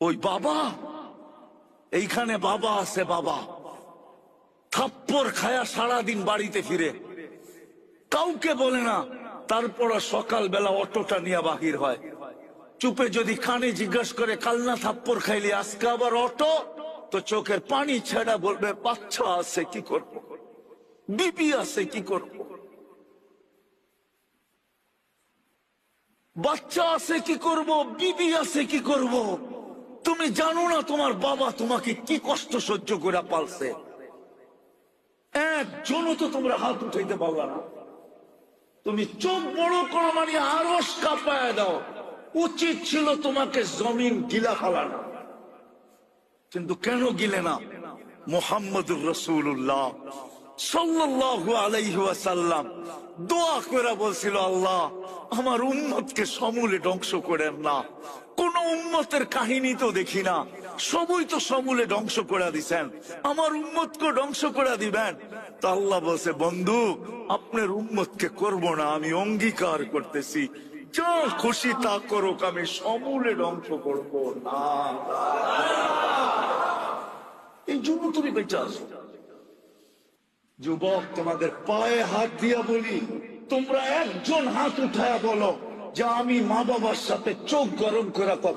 ওই বাবা, এইখানে বাবা আছে বাবা। থাপ্পর খায়া সারাদিন বাড়িতে ফিরে। কাউকে বলে না, তারপর সকালবেলা অটোটা নিয়ে বাহির হয়। চুপে যদি কানে জিজ্ঞাসা করে কাল না থাপ্পর খাইলি, আজকে আবার অটো? তো চোখের পানি ছেড়া বলবে, বাচ্চা আছে, কি করব? বিবি আছে, কি করব? বাচ্চা আছে, কি করব? বিবি আছে, কি করব? তুমি জানো না তোমার বাবা তোমাকে কি কষ্ট সহ্য করে পালছে? একজনও তো তোমরা হাত উঠাইতে পারলা না। তুমি চোখ বড় করো মানে আরস কাঁপায় দাও। উচিত ছিল তোমাকে জমিন গিলা ফেলানো। কিন্তু কেন গিলে না? মোহাম্মদুর রসুল্লাহ সাল্লাল্লাহু আলাইহি ওয়াসাল্লাম দোয়া করে বলছিল, আল্লাহ, আমার উম্মতকে সমূলে ধ্বংস করেন না। উম্মতের কাহিনী তো দেখি না। সবই তো সমূলে ধ্বংস করে দিছেন। আমার উম্মতকে ধ্বংস করে দিবেন। তা আল্লাহ বলছে, বন্ধু, আপনার উম্মতকে করব না, আমি অঙ্গীকার করতেছি। যা খুশি তা করুক, আমি সমূলে ধ্বংস করব এই জন্য তুমি বেঁচে আসো যুবক, তোমাদের পায়ে হাত দিয়া বলি, তোমরা একজন হাত উঠায়া বলো। যে আমি মা বাবার সাথে চোখ গরম করা কথা।